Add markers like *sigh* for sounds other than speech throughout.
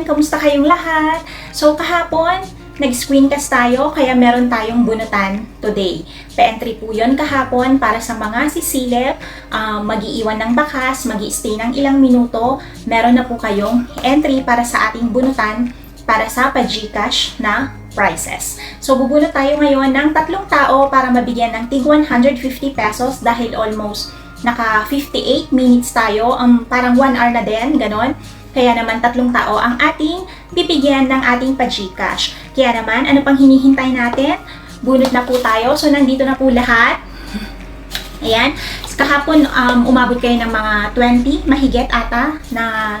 everyone! Kamusta kayong lahat? So kahapon, nag-screencast tayo kaya meron tayong bunutan today. Pa-entry po yun kahapon para sa mga sisilip, um, mag-iiwan ng bakas, mag stay ng ilang minuto. Meron na po kayong entry para sa ating bunutan para sa pa-Gcash na prices. So bubunot tayo ngayon ng tatlong tao para mabigyan ng tig 150 pesos dahil almost naka 58 minutes tayo, um, parang 1 hour na din, ganon. Kaya naman tatlong tao ang ating bibigyan ng ating pa-Gcash. Kaya naman, ano pang hinihintay natin? Bunot na po tayo. So, nandito na po lahat. Ayan. Kahapon, um, umabot kayo ng mga 20, mahigit ata, na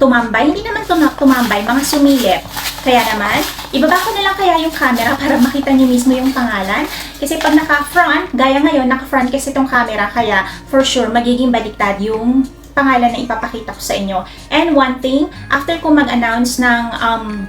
tumambay. Hindi naman tum- tumambay, mga sumilip. Kaya naman, ibaba ko na lang kaya yung camera *laughs* para makita niyo mismo yung pangalan. Kasi pag naka-front, gaya ngayon, naka-front kasi itong camera, kaya for sure, magiging baliktad yung pangalan na ipapakita ko sa inyo. And one thing, after ko mag-announce ng um,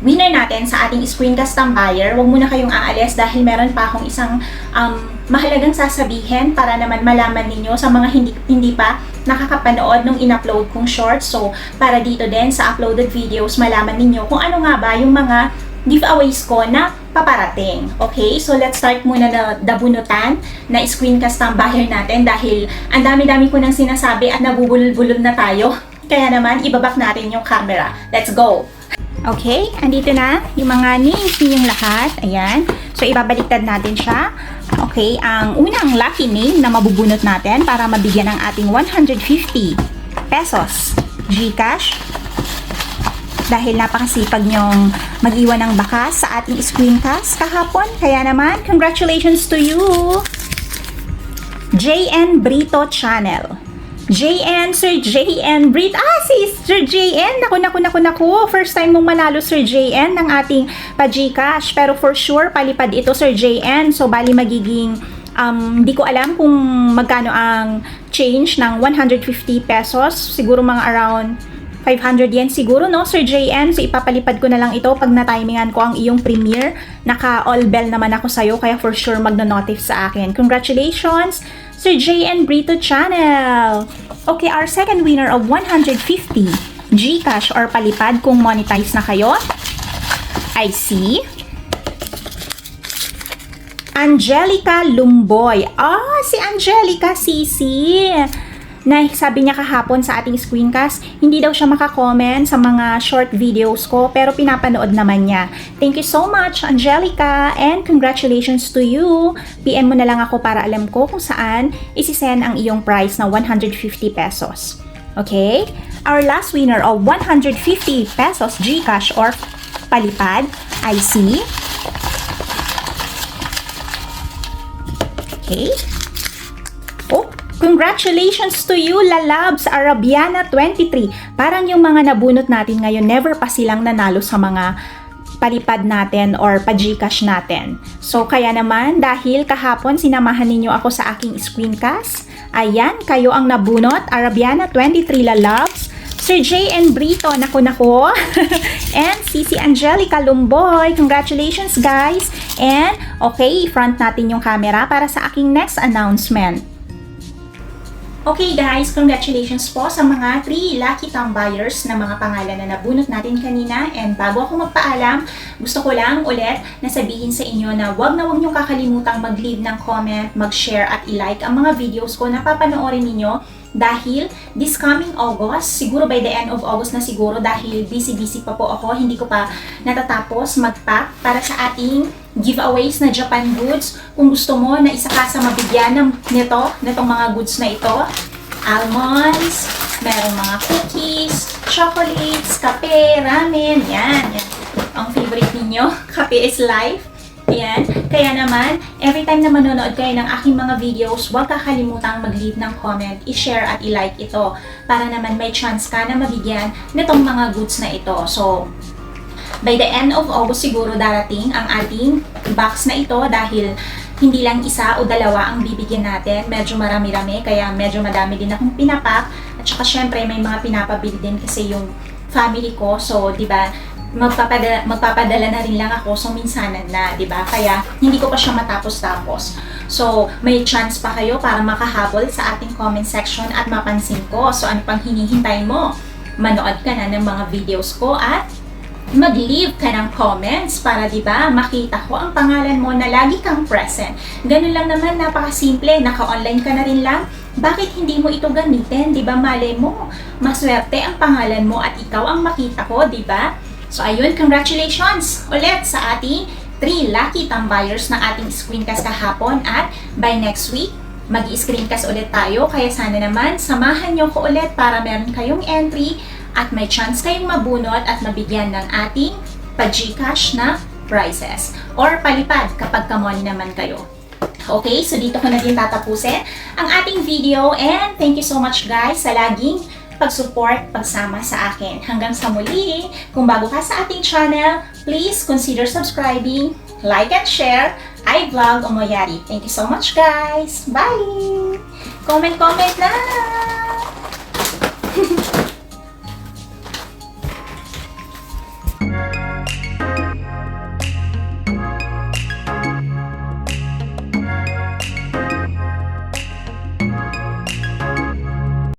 winner natin sa ating screencast ng buyer, huwag muna kayong aalis dahil meron pa akong isang um, mahalagang sasabihin para naman malaman ninyo sa mga hindi, hindi pa nakakapanood nung in-upload kong shorts. So, para dito din sa uploaded videos, malaman ninyo kung ano nga ba yung mga giveaways ko na paparating. Okay? So, let's start muna na dabunutan na screencast ng buyer natin dahil ang dami-dami ko nang sinasabi at nabubulol-bulol na tayo. *laughs* Kaya naman, ibabak natin yung camera. Let's go! Okay, andito na yung mga names ninyong lahat. Ayan. So, ibabaliktad natin siya. Okay, ang unang lucky name na mabubunot natin para mabigyan ng ating 150 pesos Gcash dahil napakasipag nyong mag-iwan ng bakas sa ating screencast kahapon. Kaya naman, congratulations to you! JN Brito Channel. JN, Sir JN Brit. Ah, si Sir JN. Naku, naku, naku, naku. First time mong manalo, Sir JN, ng ating pa-Gcash. Pero for sure, palipad ito, Sir JN. So, bali magiging, um, di ko alam kung magkano ang change ng 150 pesos. Siguro mga around 500 yen siguro, no, Sir JN? So, ipapalipad ko na lang ito pag na-timingan ko ang iyong premiere. Naka-all bell naman ako sa'yo, kaya for sure magno-notif sa akin. Congratulations, Sir JN Brito Channel! Okay, our second winner of 150 Gcash or palipad kung monetize na kayo. I see. Angelica Lumboy. Ah, si Angelica Sisi na sabi niya kahapon sa ating screencast, hindi daw siya makakomment sa mga short videos ko, pero pinapanood naman niya. Thank you so much, Angelica, and congratulations to you. PM mo na lang ako para alam ko kung saan isisend ang iyong price na 150 pesos. Okay? Our last winner of 150 pesos Gcash or palipad, I see. Okay? Congratulations to you, Lalabs Arabiana 23. Parang yung mga nabunot natin ngayon, never pa silang nanalo sa mga palipad natin or pa-Gcash natin. So, kaya naman, dahil kahapon sinamahan ninyo ako sa aking screencast, ayan, kayo ang nabunot, Arabiana 23 Lalabs, Sir J. and Brito, nako nako. *laughs* and Sisi Angelica Lumboy, congratulations guys. And okay, front natin yung camera para sa aking next announcement. Okay guys, congratulations po sa mga 3 lucky buyers na mga pangalan na nabunot natin kanina. And bago ako magpaalam, gusto ko lang ulit na sabihin sa inyo na wag na wag nyo kakalimutang mag-leave ng comment, mag-share at i-like ang mga videos ko na papanoorin ninyo dahil this coming August, siguro by the end of August na siguro dahil busy-busy pa po ako, hindi ko pa natatapos mag-pack para sa ating giveaways na Japan goods. Kung gusto mo na isa ka sa mabigyan ng nito, nitong mga goods na ito, almonds, merong mga cookies, chocolates, kape, ramen, yan, yan. Ang favorite ninyo, *laughs* kape is life. Ayan. Kaya naman, every time na manonood kayo ng aking mga videos, huwag kakalimutang mag-leave ng comment, i-share at i-like ito para naman may chance ka na mabigyan nitong mga goods na ito. So, by the end of August siguro darating ang ating box na ito dahil hindi lang isa o dalawa ang bibigyan natin. Medyo marami-rami, kaya medyo madami din akong pinapak. At saka syempre, may mga pinapabili din kasi yung family ko. So, di ba, magpapadala, magpapadala na rin lang ako so minsanan na, 'di ba? Kaya hindi ko pa siya matapos-tapos. So, may chance pa kayo para makahabol sa ating comment section at mapansin ko. So, ano pang hinihintay mo? manood ka na ng mga videos ko at mag-leave ka ng comments para 'di ba makita ko ang pangalan mo na lagi kang present. Ganun lang naman, napakasimple, naka-online ka na rin lang. Bakit hindi mo ito gamitin? 'Di ba malay mo, maswerte ang pangalan mo at ikaw ang makita ko, 'di ba? So ayun, congratulations ulit sa ating 3 lucky tambayers na ating screencast kahapon at by next week, mag screencast ulit tayo. Kaya sana naman, samahan nyo ko ulit para meron kayong entry at may chance kayong mabunot at mabigyan ng ating pa-Gcash na prizes or palipad kapag kamoni naman kayo. Okay, so dito ko na din tatapusin ang ating video and thank you so much guys sa laging pag-support, pagsama sa akin. Hanggang sa muli, kung bago ka sa ating channel, please consider subscribing, like and share, I vlog Omoyari. Thank you so much guys! Bye! Comment, comment na! *laughs*